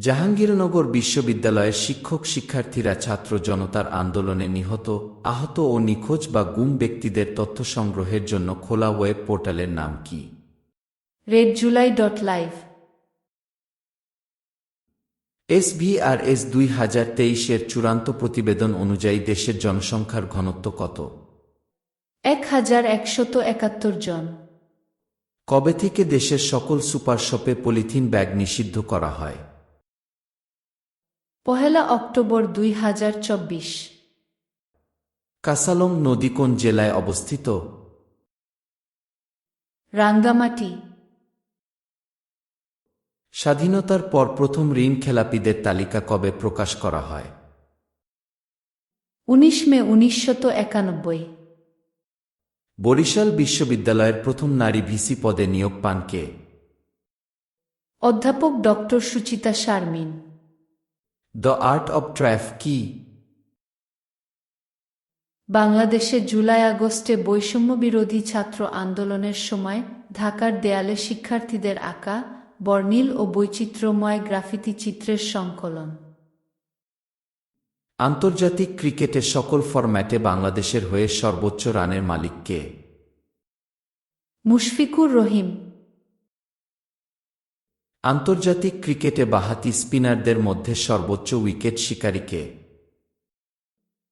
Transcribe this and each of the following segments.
জাহাঙ্গীরনগর বিশ্ববিদ্যালয়ের শিক্ষক শিক্ষার্থীরা ছাত্র জনতার আন্দোলনে নিহত আহত ও নিখোঁজ বা গুম ব্যক্তিদের তথ্য সংগ্রহের জন্য খোলা ওয়েব পোর্টালের নাম কি? Red July dot live SVRS দুই হাজার তেইশের চূড়ান্ত প্রতিবেদন অনুযায়ী দেশের জনসংখ্যার ঘনত্ব কত? এক হাজার একশত একাত্তর জন। কবে থেকে দেশের সকল সুপার শপে পলিথিন ব্যাগ নিষিদ্ধ করা হয়? পহেলা অক্টোবর দুই হাজার চব্বিশ। কাসালং নদী কোন জেলায় অবস্থিত? রাঙ্গামাটি। স্বাধীনতার পর প্রথম ঋণ খেলাপিদের তালিকা কবে প্রকাশ করা হয়? উনিশ মে উনিশশত একানব্বই। বরিশাল বিশ্ববিদ্যালয়ের প্রথম নারী ভিসি পদে নিয়োগ পান কে? অধ্যাপক doctor Suchita Sharmin. The art of ট্র্যাফ কি বাংলাদেশে জুলাই আগস্টে বৈষম্য বিরোধী ছাত্র আন্দোলনের সময় ঢাকার দেয়ালে শিক্ষার্থীদের আঁকা বর্ণিল ও বৈচিত্র্যময় গ্রাফিতি চিত্রের সংকলন। আন্তর্জাতিক ক্রিকেটে সকল ফরম্যাটে বাংলাদেশের হয়ে সর্বোচ্চ রানের মালিককে। মুশফিকুর রহিম আন্তর্জাতিক ক্রিকেটে বাহাতি স্পিনারদের মধ্যে সর্বোচ্চ উইকেট শিকারী কে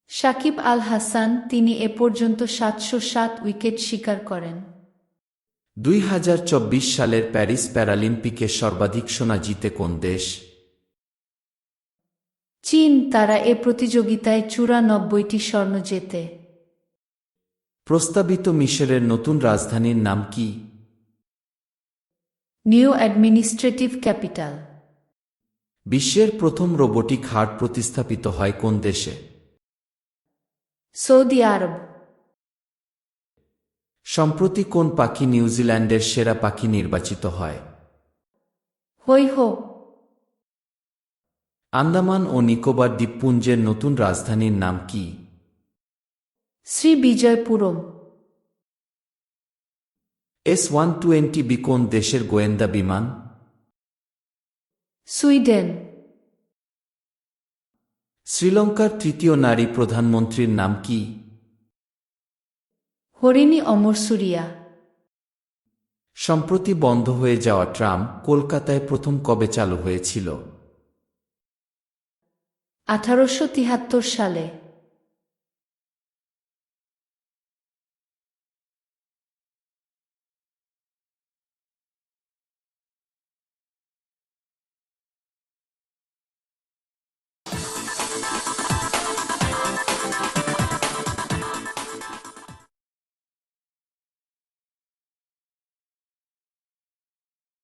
সাকিব আল হাসান তিনি এ পর্যন্ত সাতশো সাত উইকেট শিকার করেন। দুই হাজার চব্বিশ সালের প্যারিস প্যারালিম্পিকে সর্বাধিক সোনা জিতে কোন দেশ? চীন তারা এ প্রতিযোগিতায় চুরানব্বইটি স্বর্ণ জেতে। প্রস্তাবিত মিশরের নতুন রাজধানীর নাম কি? নিউ অ্যাডমিনিস্ট্রেটিভ ক্যাপিটাল বিশ্বের প্রথম রোবোটিক হাট প্রতিস্থাপিত হয় কোন দেশে? সৌদি আরব সম্প্রতি কোন পাখি নিউজিল্যান্ডের সেরা পাখি নির্বাচিত হয়? হৈ হো আন্দামান ও নিকোবর দ্বীপপুঞ্জের নতুন রাজধানীর নাম কি? Sri Vijayapuram S one twenty B কোন দেশের গোয়েন্দা বিমান? সুইডেন। শ্রীলঙ্কার তৃতীয় নারী প্রধানমন্ত্রীর নাম কি? হরিণী অমর সুরিয়া। সম্প্রতি বন্ধ হয়ে যাওয়া ট্রাম কলকাতায় প্রথম কবে চালু হয়েছিল? আঠারোশো সালে।